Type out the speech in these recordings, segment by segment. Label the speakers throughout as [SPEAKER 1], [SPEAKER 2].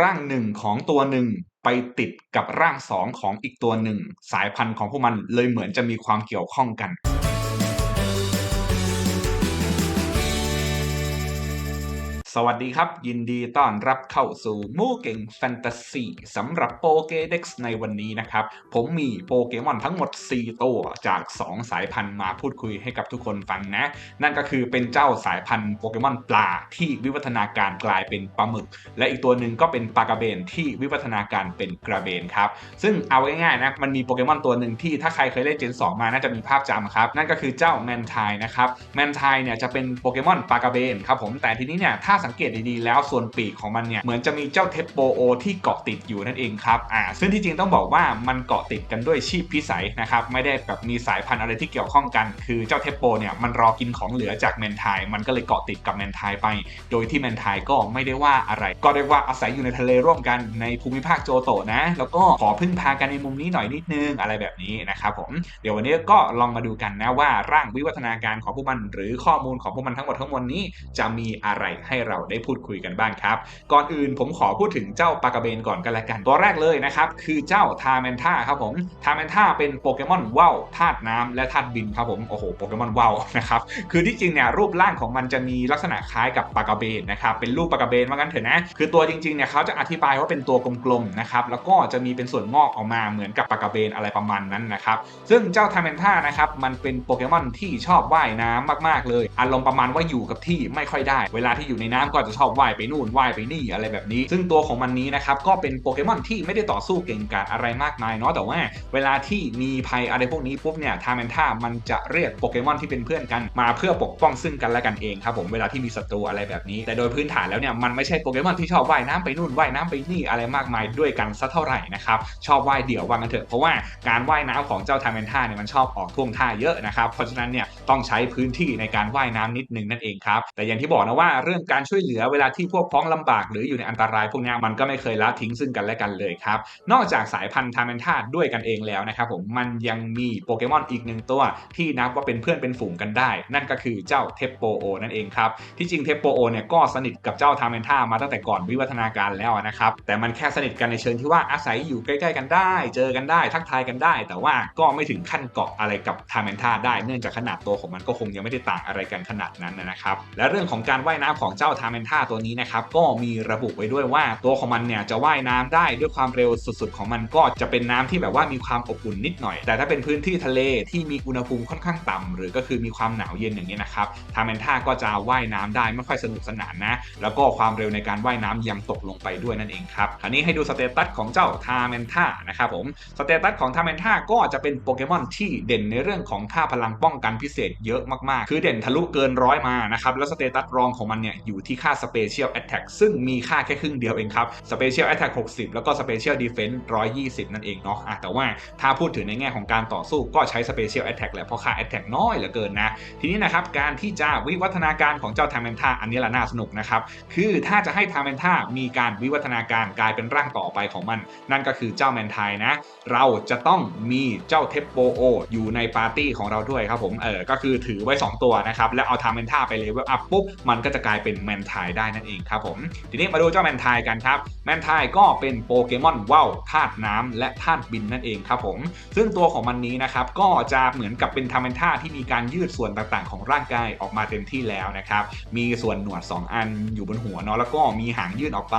[SPEAKER 1] ร่างหนึ่งของตัวหนึ่งไปติดกับร่างสองของอีกตัวหนึ่ง สายพันธุ์ของพวกมันเลยเหมือนจะมีความเกี่ยวข้องกัน สวัสดีครับ ยินดีต้อนรับเข้าสู่มู่เก่งแฟนตาซีสำหรับโปเกเด็กซ์ในวันนี้นะครับ ผมมีโปเกมอนทั้งหมด 4 ตัวจาก 2 สายพันธุ์มาพูดคุยให้กับทุกคนฟังนะ นั่นก็คือเป็นเจ้าสายพันธุ์โปเกมอนปลาที่วิวัฒนาการกลายเป็นปลาหมึก และอีกตัวหนึ่งก็เป็นปลากระเบนที่วิวัฒนาการเป็นกระเบนครับ ซึ่งเอาง่ายๆนะมันมีโปเกมอนตัวหนึ่งที่ถ้าใครเคยเล่นเจน 2 มาน่าจะมีภาพจำครับนั่นก็คือเจ้าแมนทายนะครับแมนทายเนี่ยจะเป็นโปเกมอนปลากระเบนครับผมแต่ทีนี้เนี่ยถ้าสังเกตดีๆแล้วส่วนปีกของมันเนี่ยเหมือนจะมีเจ้าเทปโปโอที่เกาะติดอยู่นั่นเองครับอ่าซึ่งที่จริงต้องบอกว่ามันเกาะติดกันด้วยชีพพิสัยนะครับไม่ได้แบบมีสายพันธุ์อะไรที่เกี่ยวข้องกัน คือเจ้าเทปโปเนี่ยมันรอกินของเหลือจากแมนทายมันก็เลยเกาะติดกับแมนทายไป โดยที่แมนทายก็ไม่ได้ว่าอะไร ก็เรียกว่าอาศัยอยู่ในทะเลร่วมกันในภูมิภาคโจโตะนะ แล้วก็ขอพึ่งพากันในมุมนี้หน่อยนิดนึงอะไรแบบนี้นะครับผมเดี๋ยววันนี้ก็ลองมาดูกันนะว่าร่างวิวัฒนาการของพวกมัน หรือข้อมูลของพวกมันทั้งหมดทั้งมวลนี้จะมีอะไรให้เราได้พูดคุยกันบ้างครับ ก่อนอื่นผมขอพูดถึงเจ้าปากระเบนก่อนกันละกัน ตัวแรกเลยนะครับ คือเจ้าทาแมนท่าครับผมทาแมนท่าเป็นโปเกมอนว่าวธาตุน้ำและธาตุบินครับผมโอ้โหโปเกมอนว่าวนะครับคือที่จริงเนี่ยรูปร่างของมันจะมีลักษณะคล้ายกับปากระเบนนะครับเป็นรูปปากระเบนว่างั้นเถอะนะคือตัวจริงๆเนี่ยเขาจะอธิบายว่าเป็นตัวกลมๆนะครับแล้วก็จะมีเป็นส่วนงอกออกมาเหมือนกับปากระเบนอะไรประมาณนั้นนะครับซึ่งเจ้าทาแมนท่านะครับมันเป็นโปเกมอนที่ชอบว่ายน้ำมากๆเลย อารมณ์ประมาณว่าอยู่กับที่ไม่ค่อยได้ เวลาที่อยู่ในน้ำก็จะชอบว่ายไปนู่นว่ายไปนี่อะไรแบบนี้ ซึ่งตัวของมันนี้นะครับก็เป็นโปเกมอนที่ไม่ได้ต่อสู้เก่งกาจอะไรมากมายเนาะแต่ว่า เวลาที่มีภัยอะไรพวกนี้ปุ๊บเนี่ยทาแมนท่ามันจะเรียกโปเกมอนที่เป็นเพื่อนกันมาเพื่อปกป้องซึ่งกันและกันเองครับผมเวลาที่มีศัตรูอะไรแบบนี้ แต่โดยพื้นฐานแล้วเนี่ยมันไม่ใช่โปเกมอนที่ชอบว่ายน้ำไปนู่นว่ายน้ำไปนี่อะไรมากมายด้วยกันสักเท่าไหร่นะครับชอบว่ายเดี่ยวว่ากันเถอะเพราะว่าการว่ายน้ำของเจ้าทาแมนท่าเนี่ยมันชอบออกท่วงท่าเยอะนะครับเพราะฉะนั้นเนี่ยต้องใช้พื้นที่ในการว่ายน้ำนิดนึงนั่นเองครับแต่อย่างที่บอกนะว่าเรื่องการช่วยวยเหลือเวลาที่พวกพ้องลำบากหรืออยู่ในอันตรายพวกนี้มันก็ไม่เคยละทิ้งซึ่งกันและกันเลยครับ นอกจากสายพันธุ์ทาแมนท่าด้วยกันเองแล้วนะครับผมมันยังมีโปเกมอนอีกหนึ่งตัว ที่นับว่าเป็นเพื่อนเป็นฝูงกันได้ นั่นก็คือเจ้าเทปโปโอนั่นเองครับที่จริงเทปโปโอเนี่ยก็สนิทกับเจ้าทาแมนท่ามาตั้งแต่ก่อนวิวัฒนาการแล้วนะครับแต่มันแค่สนิทกันในเชิงที่ว่าอาศัยอยู่ใกล้ๆกันได้ เจอกันได้ทักทายกันได้ แต่ว่าก็ไม่ถึงขั้นเกาะอะไรกับทาแมนท่าได้ เนื่องจากขนาดตัวของมันก็คงยังไม่ได้ต่างอะไรกันขนาดนั้นนะครับและเรื่องของการว่ายน้ำของเจ้าทาแมนท่าตัวนี้นะครับก็มีระบุไว้ด้วยว่าตัวของมันเนี่ยจะว่ายน้ำได้ด้วยความเร็วสุดๆ ของมันก็จะเป็นน้ำที่แบบว่ามีความอบอุ่นนิดหน่อย แต่ถ้าเป็นพื้นที่ทะเลที่มีอุณหภูมิค่อนข้างต่ำหรือก็คือมีความหนาวเย็นอย่างนี้นะครับทาแมนท่าก็จะว่ายน้ำได้ไม่ค่อยสนุกสนานนะ แล้วก็ความเร็วในการว่ายน้ำยังตกลงไปด้วยนั่นเองครับคราวนี้ให้ดูสเตตัสของเจ้าทาแมนท่านะครับผมสเตตัสของทาแมนท่าก็จะเป็นโปเกมอนที่เด่นในเรื่องของค่าพลังป้องกันพิเศษเยอะมากๆ คือเด่นทะลุเกินร้อยมานะครับแล้วสเตตัสรองของมันเนี่ยอยู่ที่ค่า Special Attack ซึ่งมีค่าแค่ครึ่งเดียวเองครับ Special Attack 60 แล้วก็ Special Defense 120 นั่นเองเนาะะแต่ว่าถ้าพูดถึงในแง่ของการต่อสู้ก็ใช้ Special Attack แหละเพราะค่า Attack น้อยเหลือเกินนะ ทีนี้นะครับการที่จะวิวัฒนาการของเจ้าทาแมนท่าอันนี้ละน่าสนุกนะครับ คือถ้าจะให้ทาแมนท่ามีการวิวัฒนาการกลายเป็นร่างต่อไปของมัน นั่นก็คือเจ้าแมนไทยนะ เราจะต้องมีเจ้าเทปโปโออยู่ในปาร์ตี้ของเราด้วยครับผมเออก็คือถือไว้ 2 ตัวนะครับแล้วเอาทาแมนท่าไปเลเวลอัพปุ๊บมันก็จะกลายเป็นแมนไทยได้นั่นเองครับผม ทีนี้มาดูเจ้าแมนไทยกันครับ แมนไทยก็เป็นโปเกมอนว่าวธาตุน้ำและธาตุบินนั่นเองครับผม ซึ่งตัวของมันนี้นะครับก็จะเหมือนกับเป็นทาแมนท่าที่มีการยืดส่วนต่างๆ ของร่างกายออกมาเต็มที่แล้วนะครับ มีส่วนหนวด 2 อันอยู่บนหัวเนาะแล้วก็มีหางยื่นออกไป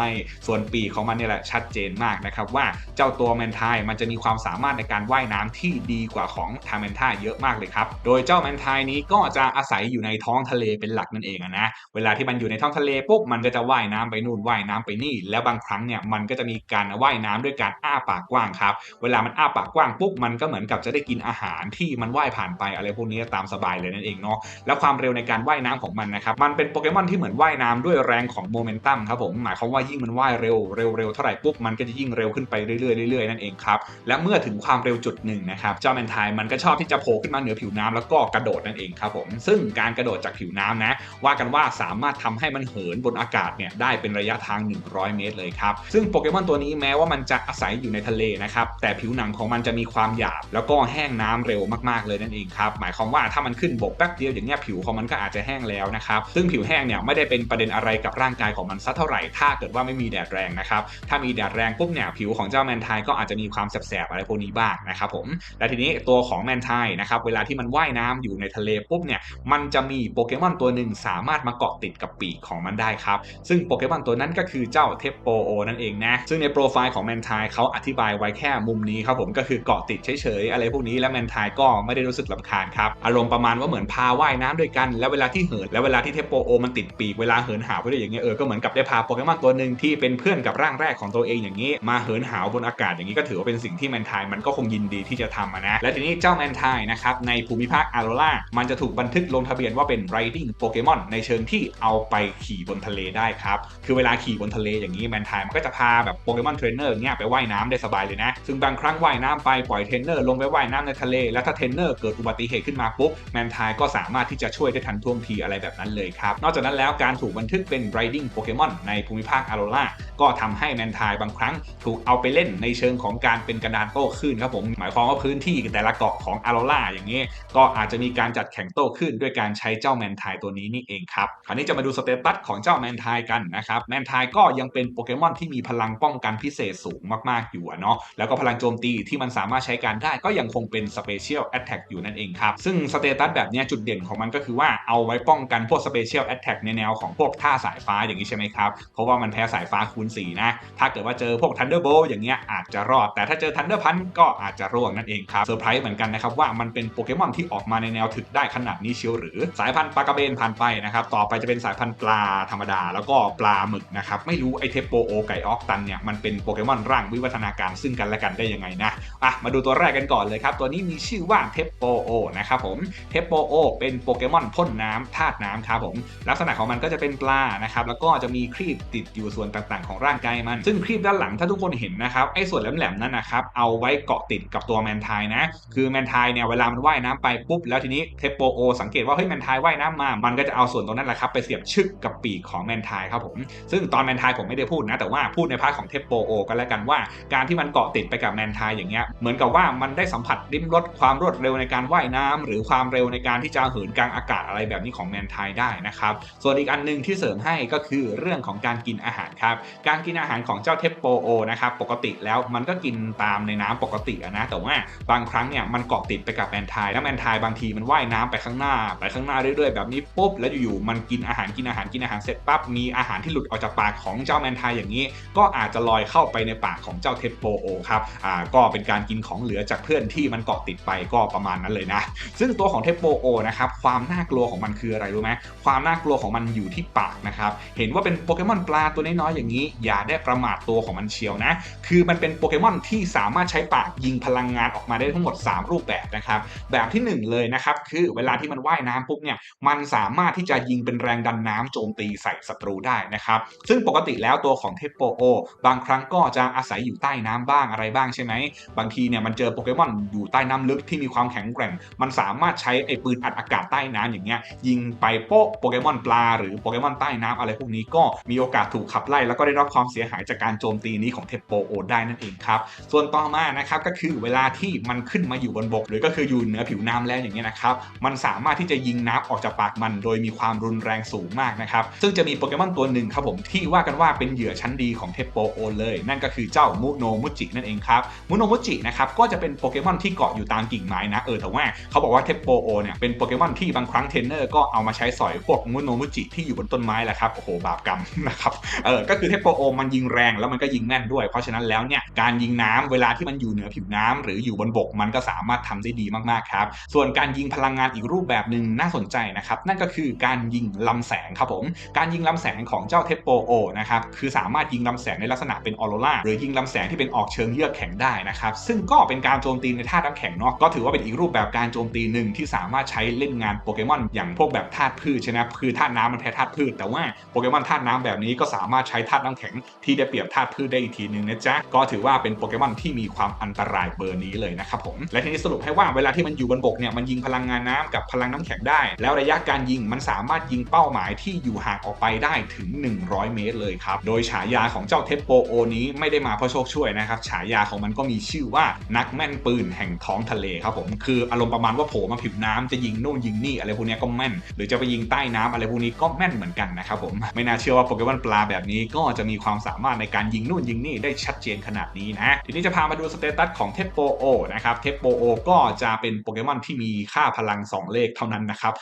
[SPEAKER 1] ส่วนปีกของมันเนี่ยแหละชัดเจนมากนะครับว่าเจ้าตัวแมนไทยมันจะมีความสามารถในการว่ายน้ำที่ดีกว่าของทาแมนท่าเยอะมากเลยครับ โดยเจ้าแมนไทยนี้ก็จะอาศัยอยู่ในท้องทะเลเป็นหลักนั่นเองนะ เวลาที่มันอยู่ในท้องทะเลปุ๊บมันก็จะว่ายน้ำไปนู่นว่ายน้ำไปนี่ แล้วบางครั้งเนี่ยมันก็จะมีการว่ายน้ำด้วยการอ้าปากกว้างครับ เวลามันอ้าปากกว้างปุ๊บมันก็เหมือนกับจะได้กินอาหารที่มันว่ายผ่านไปอะไรพวกนี้ตามสบายเลยนั่นเองเนาะแล้วความเร็วในการว่ายน้ำของมันนะครับมันเป็นโปเกมอนที่เหมือนว่ายน้ำด้วยแรงของโมเมนตัมครับผมหมายความว่ายิ่งมันว่ายเร็วเร็วเร็วเท่าไหร่ปุ๊บมันก็จะยิ่งเร็วขึ้นไปเรื่อยๆเรื่อยๆนั่นเองครับและเมื่อถึงความเร็วจุดหนึ่งนะครับเจ้าแมนไทยมันก็ชอบที่จะโผล่ขึ้นมาเหนือผิวน้ำแล้วก็กระโดดนั่นเองครับผมซึ่งการกระโดดจากผิวน้ำนะว่ากันว่าสามารถทำให้มันเหินบนอากาศเนี่ยได้เป็นระยะทาง 100 เมตรเลยครับ ซึ่งโปเกมอนตัวนี้แม้ว่ามันจะอาศัยอยู่ในทะเลนะครับ แต่ผิวหนังของมันจะมีความหยาบ แล้วก็แห้งน้ำเร็วมากๆเลยนั่นเองครับ หมายความว่าถ้ามันขึ้นบกแป๊บเดียวอย่างเงี้ยผิวของมันก็อาจจะแห้งแล้วนะครับ ซึ่งผิวแห้งเนี่ยไม่ได้เป็นประเด็นอะไรกับร่างกายของมันสักเท่าไหร่ ถ้าเกิดว่าไม่มีแดดแรงนะครับ ถ้ามีแดดแรงปุ๊บเนี่ยผิวของเจ้าแมนไทก็อาจจะมีความแสบๆอะไรพวกนี้บ้างนะครับผม และทีนี้ตัวของแมนไทนะครับเวลาที่มันว่ายน้ำอยู่ในทะเลปุ๊บเนี่ยมันจะมีโปเกมอนตัวหนึ่งสามารถมาเกาะติดกับปีกของมันได้ครับ ซึ่งโปเกมอนตัวนั้นก็คือเจ้าเทปโปโอนั่นเองนะ ซึ่งในโปรไฟล์ของแมนไทเขาอธิบายไว้แค่มุมนี้ครับผมก็คือเกาะติดเฉยๆ อะไรพวกนี้แล้วแมนไทก็ไม่ได้รู้สึกลำคาญครับ อารมณ์ประมาณว่าเหมือนพาว่ายน้ำด้วยกัน แล้วเวลาที่เหินแล้วเวลาที่เทปโปโอมันติดปีกเวลาเหินหาวไปด้วยอย่างเงี้ยเออก็เหมือนกับได้พาโปเกมอนตัวหนึ่งที่เป็นเพื่อนกับร่างแรกของตัวเองอย่างนี้ มาเหินหาวบนอากาศอย่างนี้ก็ถือว่าเป็นสิ่งที่แมนไทมันก็คงยินดีที่จะทำนะและทีนี้เจ้าแมนไทนะครับในภูมิภาคอาโรล่ามันจะถูกบันทึกลงทะเบียนว่าเป็น riding โปเกมอนในเชิงที่เอาไปขี่บนทะเลได้ครับ คือเวลาขี่บนทะเลอย่างนี้แมนไทมันก็จะพาแบบโปเกมอนเทรนเนอร์เนี่ยไปว่ายน้ำได้สบายเลยนะ ซึ่งบางครั้งว่ายน้ำไปปล่อยเทรนเนอร์ลงไปว่ายน้ำในทะเล แล้วถ้าเทรนเนอร์เกิดอุบัติเหตุขึ้นมาปุ๊บแมนไทก็สามารถที่จะช่วยได้ทันท่วงทีอะไรแบบนั้นเลยครับ นอกจากนั้นแล้วการถูกบันทึกเป็น riding โปเกมอนในภูมิภาคอาโรล่าก็ทำให้แมนไทบางครั้งถูกเอาไปเล่นในเชิงของการเป็นกระดานโต้คลื่นครับผม หมายความว่าพื้นที่แต่ละเกาะของอาโรล่าอย่างนี้ ก็อาจจะมีการจัดแข่งโต้คลื่นด้วยการใช้เจ้าแมนไทตัวนี้นี่เองครับ คราวนี้จะมาดูสเตตัสของเจ้าแมนไทกันนะครับแมนไทก็ยังเป็นโปเกมอนที่มีพลังป้องกันพิเศษสูงมากๆอยู่เนาะแล้วก็พลังโจมตีที่มันสามารถใช้การได้ก็ยังคงเป็นสเปเชียลแอตแทกอยู่นั่นเองครับ ซึ่งสเตตัสแบบนี้จุดเด่นของมันก็คือว่าเอาไว้ป้องกันพวกสเปเชียลแอตแทกในแนวของพวกท่าสายฟ้าอย่างนี้ใช่ไหมครับ เพราะว่ามันแพ้สายฟ้าคูณ4นะ ถ้าเกิดว่าเจอพวก Thunderbolt อย่างเงี้ยอาจจะรอด แต่ถ้าเจอ Thunder Punch ก็อาจจะร่วงนั่นเองครับเซอร์ไพรส์เหมือนกันนะครับว่ามันเป็นโปเกมอนที่ออกมาในแนวถึกได้ขนาดนี้เชียวหรือสายพันธุ์ปลากระเบนผ่านไปนะครับต่อไปจะเป็นสายพันธุ์ปลาธรรมดาแล้วก็ปลาหมึกนะครับ ไม่รู้ไอเทปโปโอไก่ออกตันเนี่ยมันเป็นโปเกมอนร่างวิวัฒนาการซึ่งกันและกันได้ยังไงนะอะมาดูตัวแรกกันก่อนเลยครับ ตัวนี้มีชื่อว่าเทปโปโอนะครับผมเทปโปโอเป็นโปเกมอนพ่นน้ำธาตุน้ำครับผมลักษณะของมันก็จะเป็นปลานะครับแล้วก็จะมีครีบติดอยู่ส่วนต่างๆ ของร่างกายมัน ซึ่งครีบด้านหลังถ้าทุกคนเห็นนะครับไอ้ส่วนแหลมๆนั้นนะครับเอาไว้เกาะติดกับตัวแมนไทนะคือแมนไทเนี่ยเวลามันว่ายน้ำไปปุ๊บแล้วทีนี้เทปโปโอสังเกตว่าเฮ้ยแมนไทว่ายน้ำมา มันก็จะเอาส่วนตรงนั้นแหละครับไปเสียบชึกกับปีกของแมนไทครับผมซึ่งตอนแมนไทผมไม่ได้พูดนะ แต่ว่าพูดในพาร์ทของเทปโปโอก็แล้วกันว่า การที่มันเกาะติดไปกับแมนไทอย่างเงี้ยเหมือนกับว่ามันได้สัมผัสริมรสความรวดเร็วในการว่ายน้ำหรือความเร็วในการที่จะเหินกลางอากาศอะไรแบบนี้ของแมนไทได้นะครับส่วนอีกอันหนึงที่เสริมให้ก็คือเรื่องของการกินอาหารครับการกินอาหารของเจ้าเทปโปโอนะครับปกติแล้วมันก็กินตามในน้ำปกติอะนะแต่ว่าบางครั้งเนี่ยมันเกาะติดไปกับแมนไทแล้วแมนไทบางทีมันว่ายน้ำไปข้างหน้า ไปข้างหน้าเรื่อยๆแบบนี้ปุ๊บแล้วอยู่ๆมันกินอาหารกินอาหารกินอาหารเสร็จปั๊บมีอาหารที่หลุดออกจากปากของเจ้าแมนไทอย่างนี้ ก็อาจจะลอยเข้าไปในปากของเจ้าเทปโปโอครับอ่าก็เป็นการกินของเหลือจากเพื่อนที่มันเกาะติดไปก็ประมาณนั้นเลยนะ ซึ่งตัวของเทปโปโอนะครับความน่ากลัวของมันคืออะไรรู้ไหมความน่ากลัวของมันอยู่ที่ปากนะครับเห็นว่าเป็นโปเกมอนปลาตัวน้อยๆอย่างนี้ อย่าได้ประมาทตัวของมันเชียวนะ คือมันเป็นโปเกมอนที่สามารถใช้ปากยิงพลังงานออกมาได้ทั้งหมด 3 รูปแบบนะครับแบบทีหนึ่1 เลยนะครับคือเวลาที่มันว่ายน้ำปุ๊บเนี่ยมันสามารถที่จะยิงเป็นแรงดันน้ำโจมตีใส่ศัตรูได้นะครับ ซึ่งปกติแล้วตัวของเทปโปโอ บางครั้งก็จะอาศัยอยู่ใต้น้ำบ้างอะไรบ้างใช่ไหม บางทีเนี่ยมันเจอโปเกมอนอยู่ใต้น้ำลึกที่มีความแข็งแกร่ง มันสามารถใช้ไอ้ปืนอัดอากาศใต้น้ำอย่างเงี้ยยิงไปโป๊ะโปเกมอนปลาหรือโปเกมอนใต้น้ำอะไรพวกนี้ก็มีโอกาสถูกขับไล่ แล้วก็ได้รับความเสียหายจากการโจมตีนี้ของเทปโปโอได้นั่นเองครับ ส่วนต่อมานะครับก็คือเวลาที่มันขึ้นมาอยู่บนบก หรือก็คืออยู่เหนือผิวน้ำแล้วอย่างเงี้ยนะครับ มันสามารถที่จะยิงน้ำออกจากปากมัน โดยมีความรุนแรงสูงมากนะครับซึ่งจะมีโปเกมอนตัวหนึ่งครับผมที่ว่ากันว่าเป็นเหยื่อชั้นดีของเทปโปโอเลย นั่นก็คือเจ้ามุโนมุจินั่นเองครับมุโนมุจินะครับก็จะเป็นโปเกมอนที่เกาะอยู่ตามกิ่งไม้นะเออแต่ว่าเขาบอกว่าเทปโปโอเนี่ยเป็นโปเกมอนที่บางครั้งเทรนเนอร์ก็เอามาใช้สอยพวกมุโนมุจิที่อยู่บนต้นไม้แหละครับโอ้โหบาปกรรมนะครับเออก็คือเทปโปโอมันยิงแรงแล้วมันก็ยิงแม่นด้วย เพราะฉะนั้นแล้วเนี่ยการยิงน้ำเวลาที่มันอยู่เหนือผิวน้ำหรืออยู่บนบกมันก็สามารถทำได้ดีมากๆครับส่วนการยิงพลังงานอีกรูปแบบหนึ่งน่าสนใจนะครับนั่นก็คือการยิงลำแสงครับผมการยิงลำแสงของเจ้าเทปโปโอนะครับคือสามารถยิงลำแสงในลักษณะเป็นออโรราหรือยิงลำแสงที่เป็นออกเชิงเยือกแข็งได้นะครับซึ่งก็เป็นการโจมตีในธาตุน้ำแข็งเนาะก็ถือว่าเป็นอีกรูปแบบการโจมตีหนึ่งที่สามารถใช้เล่นงานโปเกมอนอย่างพวกแบบธาตุพืชใช่ไหมคือธาตุน้ำมันแพ้ธาตุพืช แต่ว่าโปเกมอนธาตุน้ำแบบนี้ก็สามารถใช้ธาตุน้ำแข็งที่ได้เปรียบธาตุพืชได้อีกทีนึงนะจ๊ะก็ถือว่าเป็นโปเกมอนที่มีความอันตรายเบอร์นี้เลยนะครับผมและทีนี้สรุปให้ว่าเวลาที่มันอยู่บนบกเนี่ยมันยิงพลังงานน้ำกับพลังน้ำแข็งได้ แล้วระยะการยิงมันสามารถยิงเป้าหมายที่อยู่ห่างออกไปได้ถึง 100 เมตรเลยครับ โดยฉายาของเจ้าเทปโปโอนี้ไม่ได้มาเพราะโชคช่วยนะครับ ฉายาของมันก็มีชื่อว่านักแม่นปืนแห่งท้องทะเลครับผม คืออารมณ์ประมาณว่าโผล่มาผิวน้ำจะยิงนู่นยิงนี่อะไรพวกนี้ก็แม่น หรือจะไปยิงใต้น้ำอะไรพวกนี้ก็แม่นเหมือนกันนะครับผม ไม่น่าเชื่อว่าโปเกมอนปลาแบบนี้ก็จะมีความสามารถในการยิงนู่นยิงนี่ได้ชัดเจนขนาดนี้นะ ทีนี้จะพามาดูสเตตัสของเทปโปโอนะครับเทปโปโอก็จะเป็นโปเกมอนที่มีค่าพลัง 2 เลขเท่านั้นนะครับ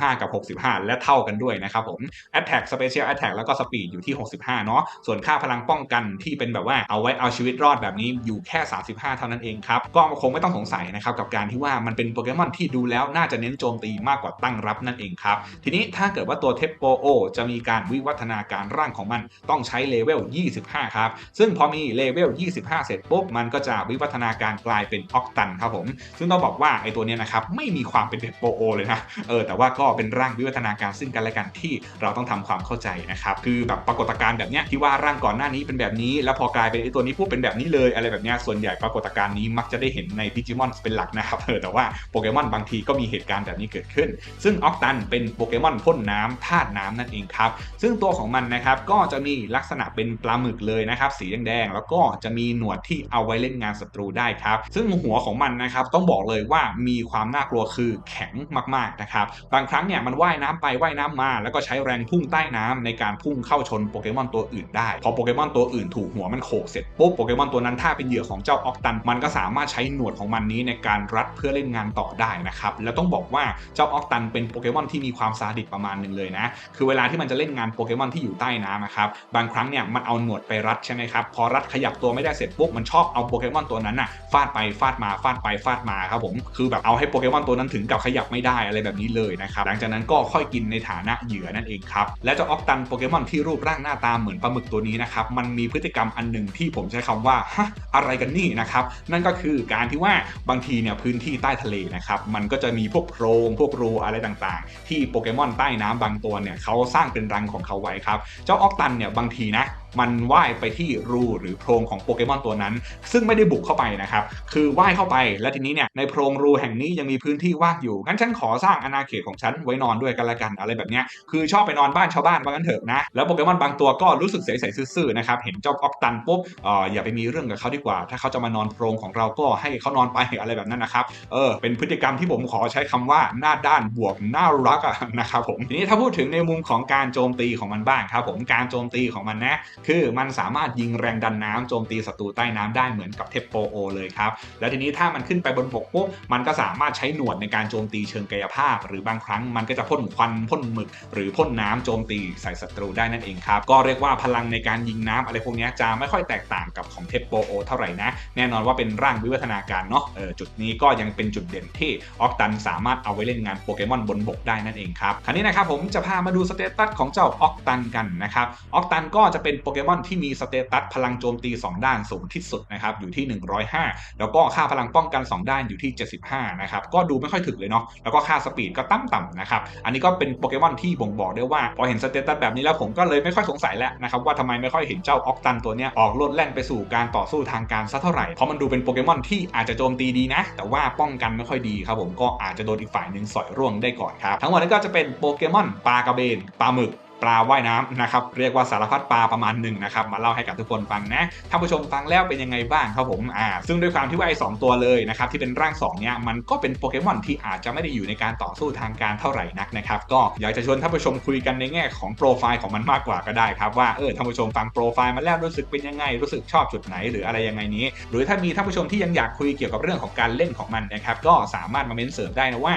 [SPEAKER 1] 35 กับ 65 และเท่ากันด้วยนะครับผม Attack Special Attack แล้วก็ Speed อยู่ที่ 65 เนาะส่วนค่าพลังป้องกันที่เป็นแบบว่าเอาไว้เอาชีวิตรอดแบบนี้อยู่แค่ 35 เท่านั้นเองครับก็คงไม่ต้องสงสัยนะครับกับการที่ว่ามันเป็นโปเกมอนที่ดูแล้วน่าจะเน้นโจมตีมากกว่าตั้งรับนั่นเองครับทีนี้ถ้าเกิดว่าตัวเทปโปโอจะมีการวิวัฒนาการร่างของมันต้องใช้เลเวล 25 ครับ ซึ่งพอมีเลเวล 25 เสร็จปุ๊บ มันก็จะวิวัฒนาการกลายเป็นออกตันครับผม ซึ่งต้องบอกว่าไอตัวเนี้ยนะครับ ไม่มีความเป็นเทปโปโอเลยนะ เออ แต่ว่าก็เป็นร่างวิวัฒนาการซึ่งกันและกันที่เราต้องทำความเข้าใจนะครับคือแบบปรากฏการณ์แบบเนี้ยที่ว่าร่างก่อนหน้านี้เป็นแบบนี้ แล้วพอกลายเป็นไอตัวนี้ปุ๊บเป็นแบบนี้เลยอะไรแบบเนี้ยส่วนใหญ่ปรากฏการณ์นี้มักจะได้เห็นในดิจิมอนเป็นหลักนะครับเออแต่ว่าโปเกมอนบางทีก็มีเหตุการณ์แบบนี้เกิดขึ้น ซึ่งออกตันเป็นโปเกมอนพ่นน้ำธาตุน้ำนั่นเองครับซึ่งตัวของมันนะครับก็จะมีลักษณะเป็นปลาหมึกเลยนะครับสีแดงๆแล้วก็จะมีหนวดที่เอาไว้เล่นงานศัตรูได้ครับ ซึ่งหัวของมันนะครับต้องบอกเลยว่ามีความน่ากลัวคือแข็งมากๆนะครับบางครั้งเนี่ยมันว่ายน้ำไปว่ายน้ำมา แล้วก็ใช้แรงพุ่งใต้น้ำในการพุ่งเข้าชนโปเกมอนตัวอื่นได้ พอโปเกมอนตัวอื่นถูกหัวมันโขกเสร็จปุ๊บโปเกมอนตัวนั้นถ้าเป็นเหยื่อของเจ้าออกตัน มันก็สามารถใช้หนวดของมันนี้ในการรัดเพื่อเล่นงานต่อได้นะครับแล้วต้องบอกว่าเจ้าออกตันเป็นโปเกมอนที่มีความซาดิสประมาณหนึ่งเลยนะคือเวลาที่มันจะเล่นงานโปเกมอนที่อยู่ใต้น้ำนะครับบางครั้งเนี่ยมันเอาหนวดไปรัดใช่ไหมครับพอรัดขยับตัวไม่ได้เสร็จปุ๊บมันชอบเอาโปเกมอนตัวนั้นน่ะฟาดไปฟาดมาฟาดไปฟาดมาครับผมคือแบบเอาให้โปเกมอนตัวนั้นถึงกับขยับไม่ได้อะไรแบบนี้เลยนะครับหลังจากนั้นก็ค่อยกินในฐานะเหยื่อนั่นเองครับ และเจ้าออกตันโปเกมอนที่รูปร่างหน้าตาเหมือนปลาหมึกตัวนี้นะครับ มันมีพฤติกรรมอันหนึ่งที่ผมใช้คำว่าฮะอะไรกันนี่นะครับ นั่นก็คือการที่ว่าบางทีเนี่ยพื้นที่ใต้ทะเลนะครับ มันก็จะมีพวกโพรงพวกรูอะไรต่างๆ ที่โปเกมอนใต้น้ำบางตัวเนี่ยเขาสร้างเป็นรังของเขาไว้ครับ เจ้าออกตันเนี่ยบางทีนะ มันว่ายไปที่รูหรือโพรงของโปเกมอนตัวนั้น ซึ่งไม่ได้บุกเข้าไปนะครับ คือว่ายเข้าไป แล้วทีนี้เนี่ยในโพรงรูแห่งนี้ยังมีพื้นที่ว่างอยู่ งั้นฉันขอสร้างอาณาเขตของฉันไว้นอนด้วยกันละกันอะไรแบบเนี้ย คือชอบไปนอนบ้านชาวบ้านว่างั้นเถอะนะ แล้วโปเกมอนบางตัวก็รู้สึกใสๆซื่อๆนะครับ เห็นเจ้าออกตันปุ๊บอ่ออย่าไปมีเรื่องกับเขาดีกว่า ถ้าเขาจะมานอนโพรงของเราก็ให้เขานอนไปอะไรแบบนั้นนะครับ เออ เป็นพฤติกรรมที่ผมขอใช้คำว่าหน้าด้านบวกน่ารักอะนะครับผม ทีนี้ถ้าพูดถึงในมุมของการโจมตีของมันบ้างครับผม การโจมตีของมันนะคือมันสามารถยิงแรงดันน้ำโจมตีศัตรูใต้น้ำได้เหมือนกับเทปโปโอเลยครับ แล้วทีนี้ถ้ามันขึ้นไปบนบกปุ๊บมันก็สามารถใช้หนวดในการโจมตีเชิงกายภาพ หรือบางครั้งมันก็จะพ่นควันพ่นหมึก หรือพ่นน้ำโจมตีใส่ศัตรูได้นั่นเองครับ ก็เรียกว่าพลังในการยิงน้ำอะไรพวกนี้จะไม่ค่อยแตกต่างกับของเทปโปโอเท่าไหร่นะ แน่นอนว่าเป็นร่างวิวัฒนาการเนาะเออจุดนี้ก็ยังเป็นจุดเด่นที่ออกตันสามารถเอาไว้เล่นงานโปเกมอนบนบกได้นั่นเองครับคราวนี้นะครับผมจะพามาดูสเตตัสของเจ้าออกตันกันนะครับออกตันก็จะเป็นโปเกมอนที่มีสเตตัสพลังโจมตี 2 ด้านสูงที่สุดนะครับอยู่ที่ 105 แล้วก็ค่าพลังป้องกัน 2 ด้านอยู่ที่ 75 นะครับก็ดูไม่ค่อยถึงเลยเนาะแล้วก็ค่าสปีดก็ต่ำนะครับอันนี้ก็เป็นโปเกมอนที่บ่งบอกได้ว่าพอเห็นสเตตัสแบบนี้แล้วผมก็เลยไม่ค่อยสงสัยแล้วนะครับว่าทำไมไม่ค่อยเห็นเจ้าออกตันตัวเนี้ยออกลดแล่นไปสู่การต่อสู้ทางการสักเท่าไหร่เพราะมันดูเป็นโปเกมอนที่อาจจะโจมตีดีนะ แต่ว่าป้องกันไม่ค่อยดีครับผมก็อาจจะโดนอีกฝ่ายหนึ่งสอยร่วงได้ก่อนครับทั้งหมดนี้ก็จะเป็นโปเกมอนปลากระเบนปลาหมึก ปลาว่ายน้ำนะครับเรียกว่าสารพัดปลาประมาณหนึ่งนะครับมาเล่าให้กับทุกคนฟังนะท่านผู้ชมฟังแล้วเป็นยังไงบ้างครับผมอ่าซึ่งด้วยความที่ว่าไอ้สองตัวเลยนะครับที่เป็นร่างสองเนี้ยมันก็เป็นโปเกมอนที่อาจจะไม่ได้อยู่ในการต่อสู้ทางการเท่าไหร่นักนะครับก็อยากจะชวนท่านผู้ชมคุยกันในแง่ของโปรไฟล์ของมันมากกว่าก็ได้ครับว่าเออท่านผู้ชมฟังโปรไฟล์มาแล้วรู้สึกเป็นยังไงรู้สึกชอบจุดไหนหรืออะไรยังไงนี้ หรือถ้ามีท่านผู้ชมที่ยังอยากคุยเกี่ยวกับเรื่องของการเล่นของมันนะครับก็สามารถมาเม้นเสริมได้นะว่า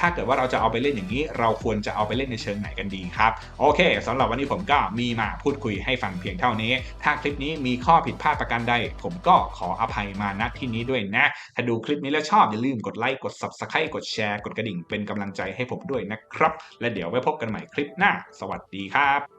[SPEAKER 1] ถ้าเกิดว่าเราจะเอาไปเล่นอย่างนี้ เราควรจะเอาไปเล่นในเชิงไหนกันดีครับ โอเคสำหรับวันนี้ผมก็มีมาพูดคุยให้ฟังเพียงเท่านี้ ถ้าคลิปนี้มีข้อผิดพลาดประการใด ผมก็ขออภัยมาณที่นี้ด้วยนะ ถ้าดูคลิปนี้แล้วชอบอย่าลืมกดไลค์กด subscribe กดแชร์กดกระดิ่งเป็นกำลังใจให้ผมด้วยนะครับ และเดี๋ยวไว้พบกันใหม่คลิปหน้า สวัสดีครับ